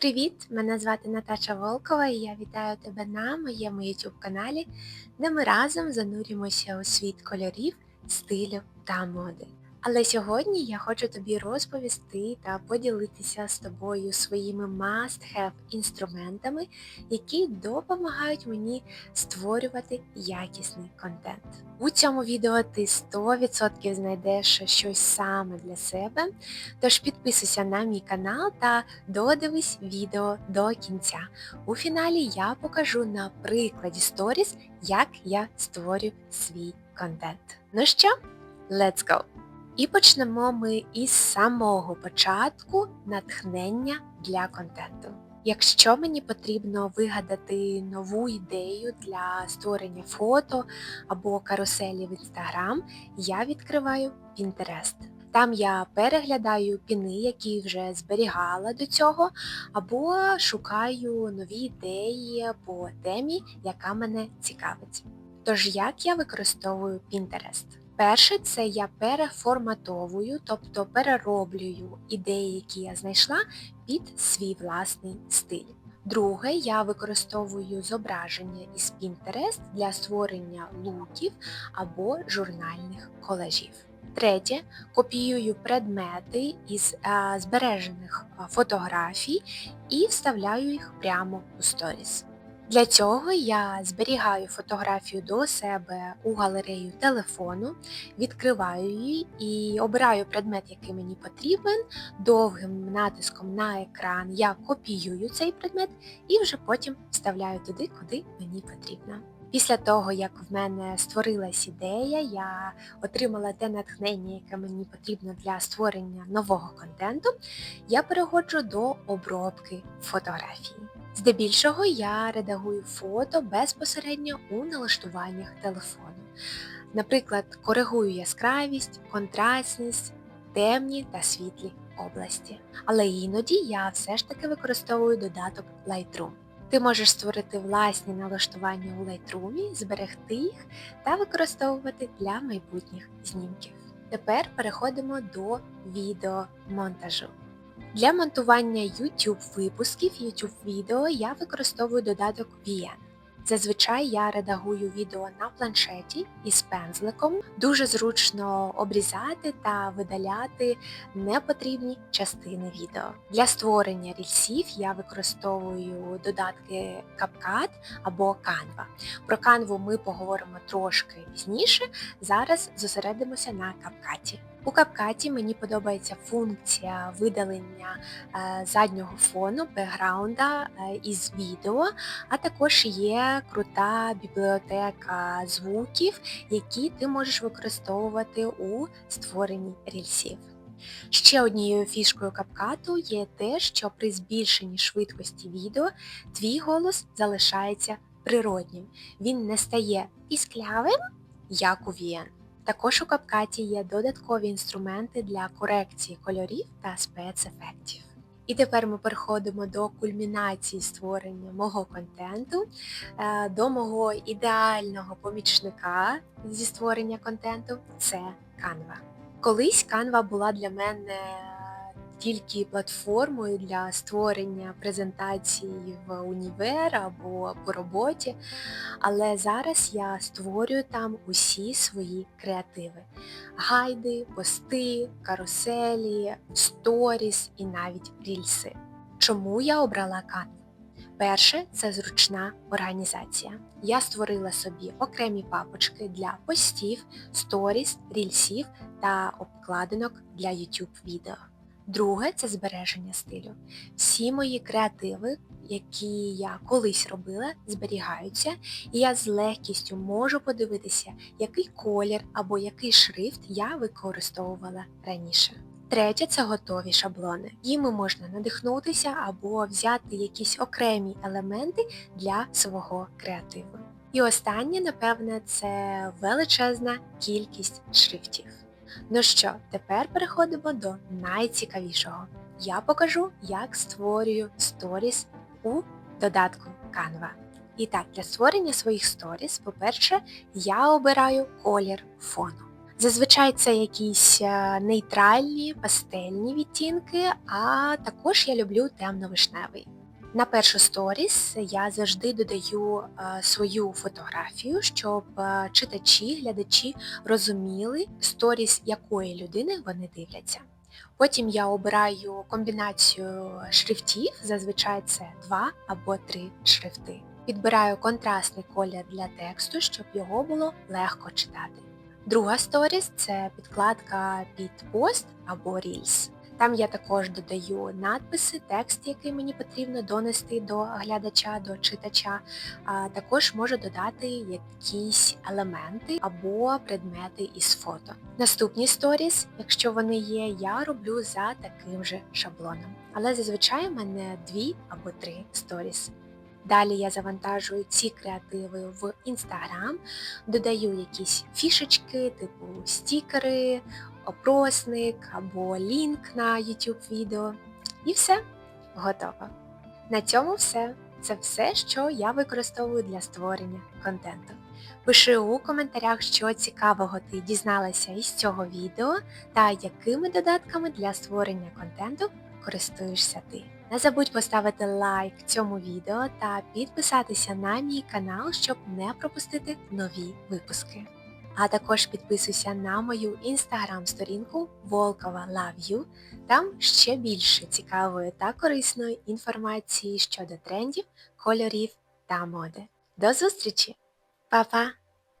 Привіт! Мене звати Наташа Волкова і я вітаю тебе на моєму YouTube каналі, де ми разом занурюємося у світ кольорів, стилю та моди. Але сьогодні я хочу тобі розповісти та поділитися з тобою своїми must-have інструментами, які допомагають мені створювати якісний контент. У цьому відео ти 100% знайдеш щось саме для себе, тож підписуйся на мій канал та додивись відео до кінця. У фіналі я покажу на прикладі сторіс, як я створю свій контент. Ну що, let's go! І почнемо ми із самого початку натхнення для контенту. Якщо мені потрібно вигадати нову ідею для створення фото або каруселі в Instagram, я відкриваю Pinterest. Там я переглядаю піни, які вже зберігала до цього, або шукаю нові ідеї по темі, яка мене цікавить. Тож як я використовую Pinterest? Перше, це я переформатовую, тобто перероблюю ідеї, які я знайшла, під свій власний стиль. Друге, я використовую зображення із Pinterest для створення луків або журнальних колажів. Третє, копіюю предмети із а, збережених фотографій і вставляю їх прямо у сторіс. Для цього я зберігаю фотографію до себе у галерею телефону, відкриваю її і обираю предмет, який мені потрібен, довгим натиском на екран я копіюю цей предмет і вже потім вставляю туди, куди мені потрібно. Після того, як в мене створилась ідея, я отримала те натхнення, яке мені потрібно для створення нового контенту, я переходжу до обробки фотографії. Здебільшого я редагую фото безпосередньо у налаштуваннях телефону. Наприклад, коригую яскравість, контрастність, темні та світлі області. Але іноді я все ж таки використовую додаток Lightroom. Ти можеш створити власні налаштування у Lightroom, зберегти їх та використовувати для майбутніх знімків. Тепер переходимо до відеомонтажу. Для монтування YouTube випусків, YouTube відео я використовую додаток VN. Зазвичай я редагую відео на планшеті із пензликом. Дуже зручно обрізати та видаляти непотрібні частини відео. Для створення рільсів я використовую додатки CapCut або Canva. Про Canva ми поговоримо трошки пізніше. Зараз зосередимося на CapCut. У CapCut мені подобається функція видалення е, заднього фону, бекграунда е, із відео, а також є крута бібліотека звуків, які ти можеш використовувати у створенні рільсів. Ще однією фішкою капкату є те, що при збільшенні швидкості відео твій голос залишається природнім. Він не стає пісклявим, як у VN. Також у капкаті є додаткові інструменти для корекції кольорів та спецефектів. І тепер ми переходимо до кульмінації створення мого контенту, е, до мого ідеального помічника зі створення контенту це Canva. Колись Canva була для мене тільки платформою для створення презентацій в універ або по роботі, але зараз я створюю там усі свої креативи. Гайди, пости, каруселі, сторіс і навіть рільси. Чому я обрала Canva? Перше це зручна організація. Я створила собі окремі папочки для постів, сторіс, рільсів та обкладинок для YouTube відео. Друге це збереження стилю. Всі мої креативи, які я колись робила, зберігаються, і я з легкістю можу подивитися, який колір або який шрифт я використовувала раніше. Третє це готові шаблони. Їми можна надихнутися або взяти якісь окремі елементи для свого креативу. І останнє, напевне, це величезна кількість шрифтів. Ну що, тепер переходимо до найцікавішого. Я покажу, як створюю сторіс у додатку Canva. І так, для створення своїх сторіс, по-перше, я обираю колір фону. Зазвичай це якісь е, нейтральні, пастельні відтінки, а також я люблю темно-вишневий. На першу сторіс я завжди додаю е, свою фотографію, щоб е, читачі, глядачі розуміли сторіс якої людини вони дивляться. Потім я обираю комбінацію шрифтів, зазвичай це два або три шрифти. Підбираю контрастний колір для тексту, щоб його було легко читати. Друга сторіс це підкладка під пост або Reels. Там я також додаю надписи, текст, який мені потрібно донести до глядача, до читача. Також можу додати якісь елементи або предмети із фото. Наступні сторіс, якщо вони є, я роблю за таким же шаблоном. Але зазвичай в мене дві або три сторіс. Далі я завантажую ці креативи в Instagram, додаю якісь фішечки, типу стікери, опросник або лінк на YouTube відео. І все, готово. На цьому все. Це все, що я використовую для створення контенту. Пиши у коментарях, що цікавого ти дізналася із цього відео та якими додатками для створення контенту користуєшся ти. Не забудь поставити лайк цьому відео та підписатися на мій канал, щоб не пропустити нові випуски. А також підписуйся на мою інстаграм-сторінку Волкова Love You. Там ще більше цікавої та корисної інформації щодо трендів, кольорів та моди. До зустрічі! Па-па!